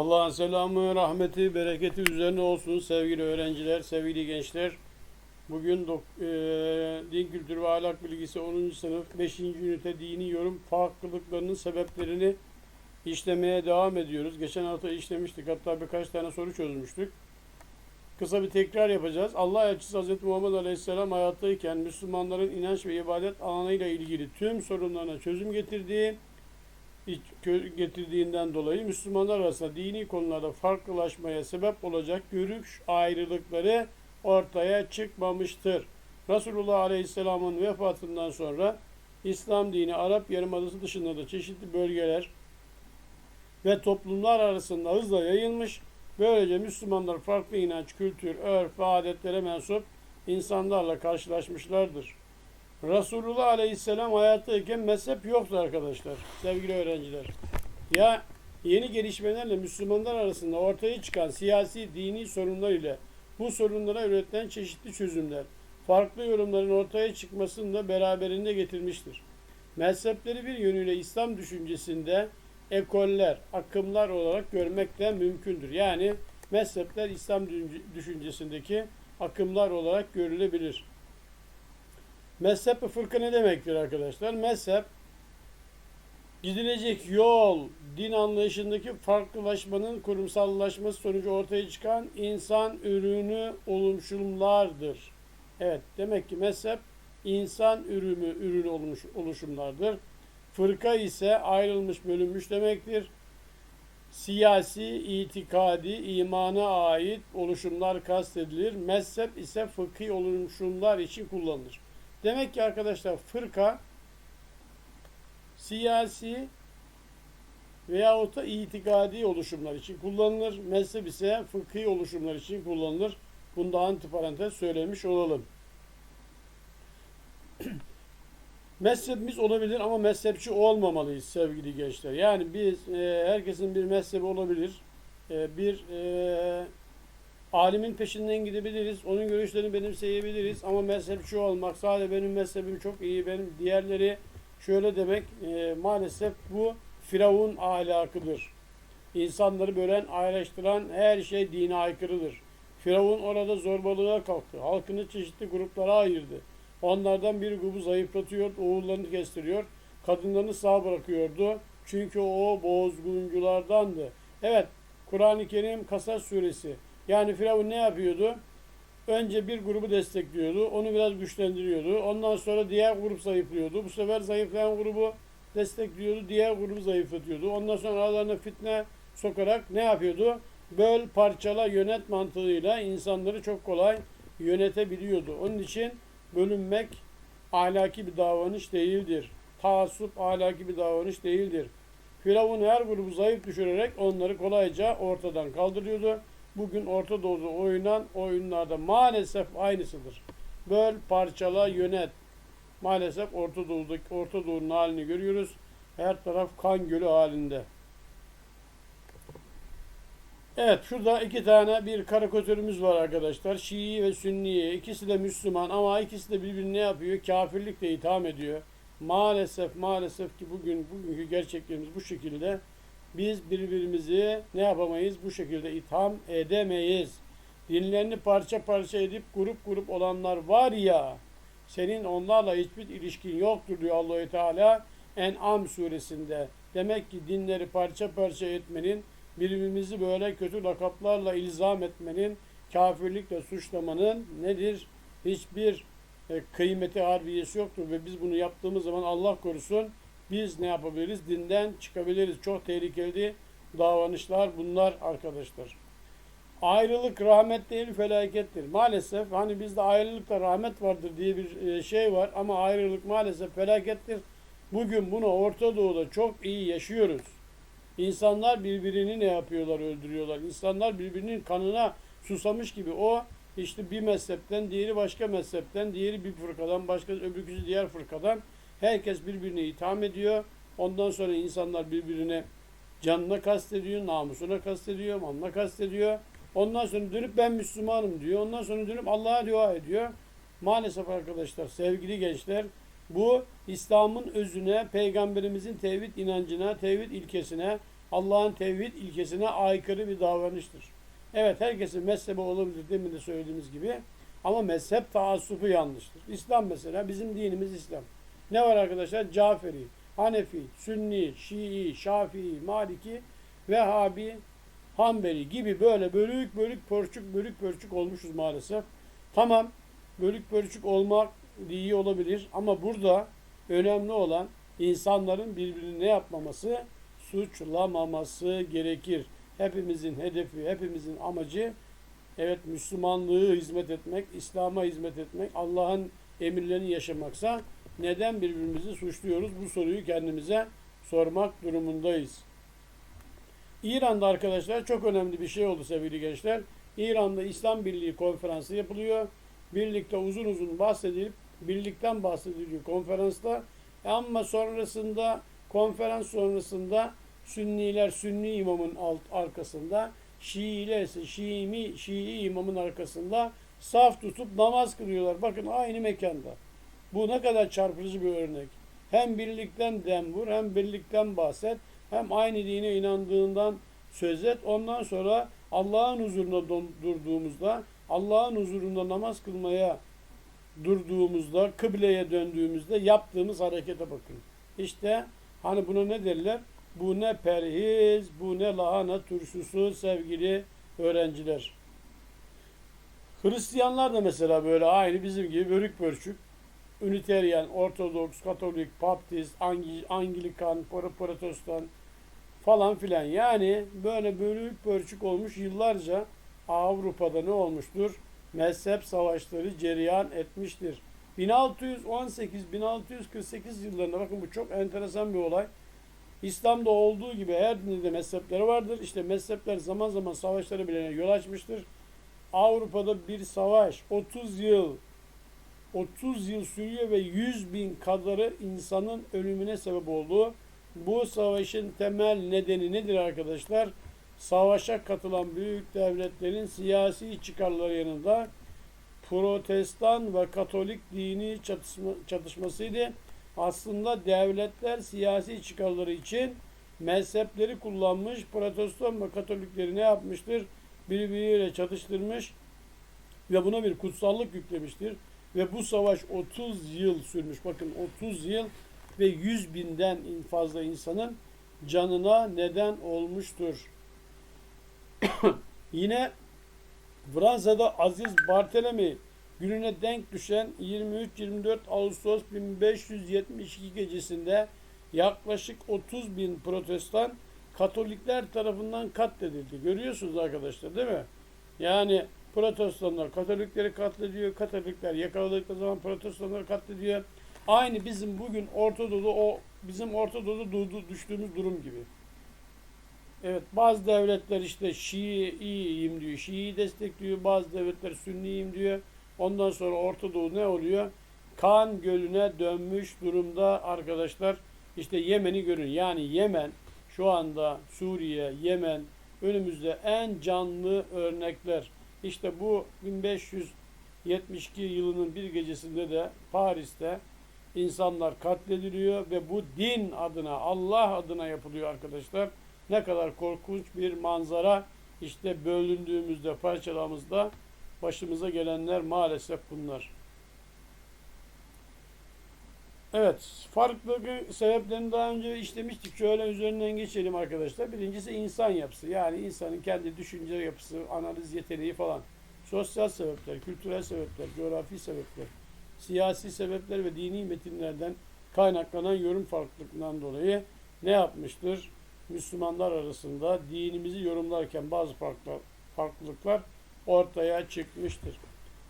Allah'ın selamı, rahmeti, bereketi üzerine olsun sevgili öğrenciler, sevgili gençler. Bugün eee, Din Kültürü ve Ahlak Bilgisi 10. sınıf 5. ünite dini yorum farklılıklarının sebeplerini işlemeye devam ediyoruz. Geçen hafta işlemiştik. Hatta birkaç tane soru çözmüştük. Kısa bir tekrar yapacağız. Allah elçisi Hz. Muhammed Aleyhisselam hayattayken Müslümanların inanç ve ibadet alanıyla ilgili tüm sorunlarına çözüm getirdiği getirdiğinden dolayı Müslümanlar arasında dini konularda farklılaşmaya sebep olacak görüş ayrılıkları ortaya çıkmamıştır. Resulullah Aleyhisselam'ın vefatından sonra İslam dini Arap Yarımadası dışında da çeşitli bölgeler ve toplumlar arasında hızla yayılmış. Böylece Müslümanlar farklı inanç, kültür, örf ve adetlere mensup insanlarla karşılaşmışlardır. Resulullah Aleyhisselam hayattayken mezhep yoktu arkadaşlar, sevgili öğrenciler. Ya yeni gelişmelerle Müslümanlar arasında ortaya çıkan siyasi, dini sorunlar ile bu sorunlara üretilen çeşitli çözümler, farklı yorumların ortaya çıkmasını da beraberinde getirmiştir. Mezhepleri bir yönüyle İslam düşüncesinde ekoller, akımlar olarak görmek de mümkündür. Yani mezhepler İslam düşüncesindeki akımlar olarak görülebilir. Mezhep ve fırka ne demektir arkadaşlar? Mezhep gidilecek yol, din anlayışındaki farklılaşmanın kurumsallaşması sonucu ortaya çıkan insan ürünü oluşumlardır. Evet, demek ki mezhep insan ürünü ürünü olmuş oluşumlardır. Fırka ise ayrılmış, bölünmüş demektir. Siyasi, itikadi, imana ait oluşumlar kastedilir. Mezhep ise fıkhi oluşumlar için kullanılır. Demek ki arkadaşlar fırka siyasi veyahut da itikadi oluşumlar için kullanılır. Mezhep ise fıkhi oluşumlar için kullanılır. Bunu da antiparantez söylemiş olalım. Mezhebimiz olabilir ama mezhepçi olmamalıyız sevgili gençler. Yani biz e, herkesin bir mezhebi olabilir. E, bir e, alimin peşinden gidebiliriz. Onun görüşlerini benimseyebiliriz. Ama mezhepçi olmak, sadece benim mezhebim çok iyi, benim diğerleri şöyle demek e, maalesef bu Firavun ahlakıdır. İnsanları bölen, ayrıştıran her şey dine aykırıdır. Firavun orada zorbalığa kalktı. Halkını çeşitli gruplara ayırdı. Onlardan bir grubu zayıflatıyor, oğullarını kestiriyor. Kadınlarını sağ bırakıyordu. Çünkü o bozgunculardandı. Evet, Kur'an-ı Kerim Kasas suresi. Yani Firavun ne yapıyordu? Önce bir grubu destekliyordu. Onu biraz güçlendiriyordu. Ondan sonra diğer grup zayıflıyordu. Bu sefer zayıflayan grubu destekliyordu. Diğer grubu zayıflatıyordu. Ondan sonra aralarına fitne sokarak ne yapıyordu? Böl, parçala, yönet mantığıyla insanları çok kolay yönetebiliyordu. Onun için bölünmek ahlaki bir davranış değildir. Taassup ahlaki bir davranış değildir. Firavun her grubu zayıf düşürerek onları kolayca ortadan kaldırıyordu. Bugün Orta Doğu'da oynanan oyunlarda maalesef aynısıdır. Böl, parçala, yönet. Maalesef Orta Doğu'daki Orta Doğu'nun halini görüyoruz. Her taraf kan gölü halinde. Evet şurada iki tane bir karikatürümüz var arkadaşlar. Şii ve Sünniye. İkisi de Müslüman ama ikisi de birbirini ne yapıyor? Kafirlikle itham ediyor. Maalesef maalesef ki bugün bugünkü gerçeklerimiz bu şekilde. Biz birbirimizi ne yapamayız? Bu şekilde itham edemeyiz. Dinlerini parça parça edip grup grup olanlar var ya senin onlarla hiçbir ilişkin yoktur diyor Allahü Teala En'am suresinde. Demek ki dinleri parça parça etmenin birbirimizi böyle kötü lakaplarla ilzam etmenin, kafirlikle suçlamanın nedir? Hiçbir e, kıymeti harbiyesi yoktur ve biz bunu yaptığımız zaman Allah korusun biz ne yapabiliriz? Dinden çıkabiliriz. Çok tehlikeli davranışlar bunlar arkadaşlar. Ayrılık rahmet değil felakettir. Maalesef hani bizde ayrılıkta rahmet vardır diye bir e, şey var ama ayrılık maalesef felakettir. Bugün bunu Orta Doğu'da çok iyi yaşıyoruz. İnsanlar birbirini ne yapıyorlar? Öldürüyorlar. İnsanlar birbirinin kanına susamış gibi. O işte bir mezhepten, diğeri başka mezhepten, diğeri bir fırkadan, başka öbürküsü diğer fırkadan. Herkes birbirini itham ediyor. Ondan sonra insanlar birbirine canına kastediyor, namusuna kastediyor, malına kastediyor. Ondan sonra dönüp ben Müslümanım diyor. Ondan sonra dönüp Allah'a dua ediyor. Maalesef arkadaşlar, sevgili gençler, bu İslam'ın özüne, peygamberimizin tevhid inancına, tevhid ilkesine, Allah'ın tevhid ilkesine aykırı bir davranıştır. Evet herkesin mezhebi olabilir demin de söylediğimiz gibi ama mezhep taassufu yanlıştır. İslam mesela bizim dinimiz İslam. Ne var arkadaşlar? Caferi, Hanefi, Sünni, Şii, Şafii, Maliki, Vehhabi, Hanbeli gibi böyle bölük bölük pörçük bölük pörçük olmuşuz maalesef. Tamam bölük pörçük olmak iyi olabilir ama burada önemli olan insanların birbirini ne yapmaması? Suçlamaması gerekir. Hepimizin hedefi, hepimizin amacı evet Müslümanlığı hizmet etmek, İslam'a hizmet etmek, Allah'ın emirlerini yaşamaksa neden birbirimizi suçluyoruz? Bu soruyu kendimize sormak durumundayız. İran'da arkadaşlar çok önemli bir şey oldu sevgili gençler. İran'da İslam Birliği konferansı yapılıyor. Birlikte uzun uzun bahsedilip birlikten bahsediliyor konferansta. Ama sonrasında konferans sonrasında Sünniler Sünni imamın alt arkasında, Şiiler ise Şii, Şii imamın arkasında saf tutup namaz kılıyorlar. Bakın aynı mekanda. Bu ne kadar çarpıcı bir örnek. Hem birlikten dem vur, hem birlikten bahset, hem aynı dine inandığından söz et. Ondan sonra Allah'ın huzuruna durduğumuzda, Allah'ın huzurunda namaz kılmaya durduğumuzda, kıbleye döndüğümüzde yaptığımız harekete bakın. İşte hani buna ne derler? Bu ne perhiz, bu ne lahana turşusu sevgili öğrenciler. Hristiyanlar da mesela böyle aynı bizim gibi bölük pörçük. Üniteryen, Ortodoks, Katolik, Baptist, Anglikan, Protestan falan filan. Yani böyle bölük pörçük olmuş yıllarca Avrupa'da ne olmuştur? Mezhep savaşları cereyan etmiştir. 1618-1648 yıllarında bakın bu çok enteresan bir olay. İslam'da olduğu gibi her dinde mezhepleri vardır. İşte mezhepler zaman zaman savaşlara bile yol açmıştır. Avrupa'da bir savaş 30 yıl 30 yıl sürüyor ve 100 bin kadarı insanın ölümüne sebep oldu. Bu savaşın temel nedeni nedir arkadaşlar? Savaşa katılan büyük devletlerin siyasi çıkarları yanında protestan ve katolik dini çatışma, çatışmasıydı. Aslında devletler siyasi çıkarları için mezhepleri kullanmış, protestan ve katolikleri ne yapmıştır? Birbiriyle çatıştırmış ve buna bir kutsallık yüklemiştir. Ve bu savaş 30 yıl sürmüş. Bakın 30 yıl ve 100 binden fazla insanın canına neden olmuştur. Yine Fransa'da Aziz Barthélemy gününe denk düşen 23-24 Ağustos 1572 gecesinde yaklaşık 30 bin protestan Katolikler tarafından katledildi. Görüyorsunuz arkadaşlar değil mi? Yani protestanlar Katolikleri katlediyor, Katolikler yakaladıkları zaman protestanları katlediyor. Aynı bizim bugün Ortadoğu'da o bizim Ortadoğu'da düştüğümüz durum gibi. Evet bazı devletler işte Şii'yim diyor. Şii'yi destekliyor. Bazı devletler Sünniyim diyor. Ondan sonra Orta Doğu ne oluyor? Kan gölüne dönmüş durumda arkadaşlar. İşte Yemen'i görün. Yani Yemen şu anda Suriye, Yemen önümüzde en canlı örnekler. İşte bu 1572 yılının bir gecesinde de Paris'te insanlar katlediliyor ve bu din adına, Allah adına yapılıyor arkadaşlar. Ne kadar korkunç bir manzara. İşte bölündüğümüzde, parçalamızda başımıza gelenler maalesef bunlar. Evet, farklı sebeplerini daha önce işlemiştik. Şöyle üzerinden geçelim arkadaşlar. Birincisi insan yapısı. Yani insanın kendi düşünce yapısı, analiz yeteneği falan. Sosyal sebepler, kültürel sebepler, coğrafi sebepler, siyasi sebepler ve dini metinlerden kaynaklanan yorum farklılıklarından dolayı ne yapmıştır? Müslümanlar arasında dinimizi yorumlarken bazı farklı, farklılıklar ortaya çıkmıştır.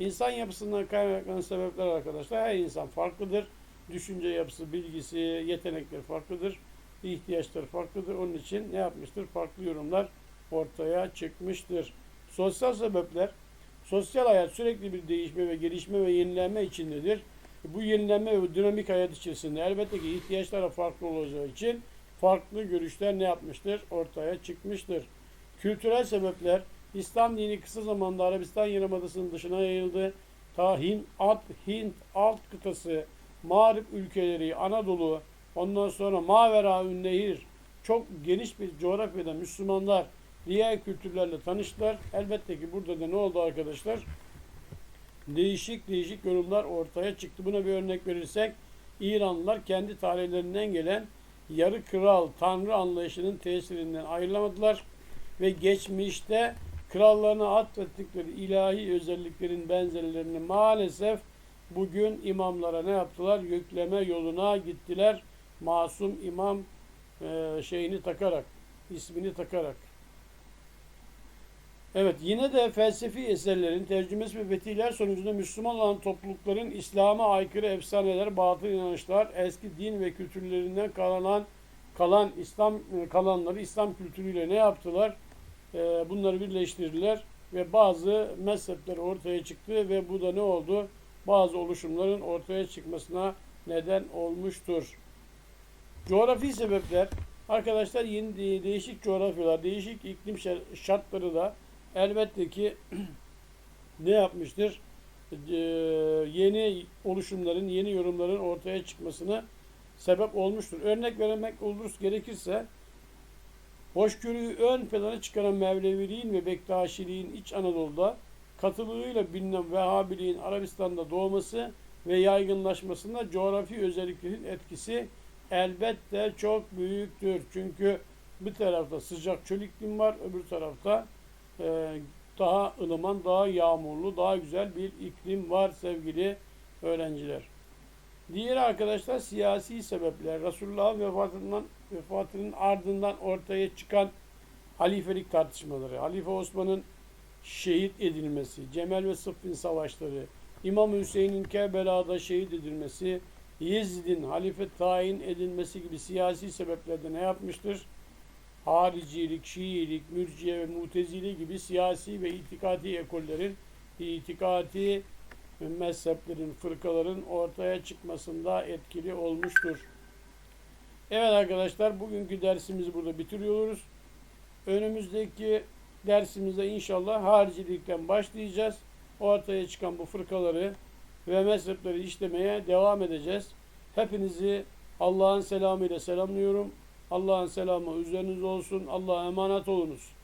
İnsan yapısından kaynaklanan sebepler arkadaşlar her insan farklıdır. Düşünce yapısı, bilgisi, yetenekler farklıdır. ihtiyaçlar farklıdır. Onun için ne yapmıştır? Farklı yorumlar ortaya çıkmıştır. Sosyal sebepler, sosyal hayat sürekli bir değişme ve gelişme ve yenilenme içindedir. Bu yenilenme ve dinamik hayat içerisinde elbette ki ihtiyaçlara farklı olacağı için farklı görüşler ne yapmıştır? Ortaya çıkmıştır. Kültürel sebepler İslam dini kısa zamanda Arabistan Yarımadası'nın dışına yayıldı. Ta Hint, alt, Hint alt kıtası, Mağrip ülkeleri, Anadolu, ondan sonra Mavera Nehir çok geniş bir coğrafyada Müslümanlar diğer kültürlerle tanıştılar. Elbette ki burada da ne oldu arkadaşlar? Değişik değişik yorumlar ortaya çıktı. Buna bir örnek verirsek İranlılar kendi tarihlerinden gelen yarı kral tanrı anlayışının tesirinden ayrılamadılar ve geçmişte krallarına atfettikleri ilahi özelliklerin benzerlerini maalesef bugün imamlara ne yaptılar? Yükleme yoluna gittiler. Masum imam e, şeyini takarak, ismini takarak. Evet yine de felsefi eserlerin tercümesi ve fetihler sonucunda Müslüman olan toplulukların İslam'a aykırı efsaneler, batıl inançlar, eski din ve kültürlerinden kalan kalan İslam kalanları İslam kültürüyle ne yaptılar? E, bunları birleştirdiler ve bazı mezhepler ortaya çıktı ve bu da ne oldu? Bazı oluşumların ortaya çıkmasına neden olmuştur. Coğrafi sebepler arkadaşlar yeni de- değişik coğrafyalar, değişik iklim şartları da elbette ki ne yapmıştır? Ee, yeni oluşumların, yeni yorumların ortaya çıkmasına sebep olmuştur. Örnek vermek olursa gerekirse hoşgörüyü ön plana çıkaran Mevleviliğin ve Bektaşiliğin İç Anadolu'da katılığıyla bilinen Vehhabiliğin Arabistan'da doğması ve yaygınlaşmasında coğrafi özelliklerin etkisi elbette çok büyüktür. Çünkü bir tarafta sıcak çöl iklim var, öbür tarafta e, daha ılıman, daha yağmurlu, daha güzel bir iklim var sevgili öğrenciler. Diğeri arkadaşlar siyasi sebepler. Resulullah'ın vefatından vefatının ardından ortaya çıkan halifelik tartışmaları, Halife Osman'ın şehit edilmesi, Cemel ve Sıffin savaşları, İmam Hüseyin'in Kerbela'da şehit edilmesi, Yezid'in halife tayin edilmesi gibi siyasi sebeplerde ne yapmıştır? Haricilik, Şiilik, Mürciye ve Mutezili gibi siyasi ve itikadi ekollerin, itikadi mezheplerin, fırkaların ortaya çıkmasında etkili olmuştur. Evet arkadaşlar bugünkü dersimizi burada bitiriyoruz. Önümüzdeki dersimizde inşallah haricilikten başlayacağız. Ortaya çıkan bu fırkaları ve mezhepleri işlemeye devam edeceğiz. Hepinizi Allah'ın selamıyla selamlıyorum. Allah'ın selamı üzerinize olsun. Allah'a emanet olunuz.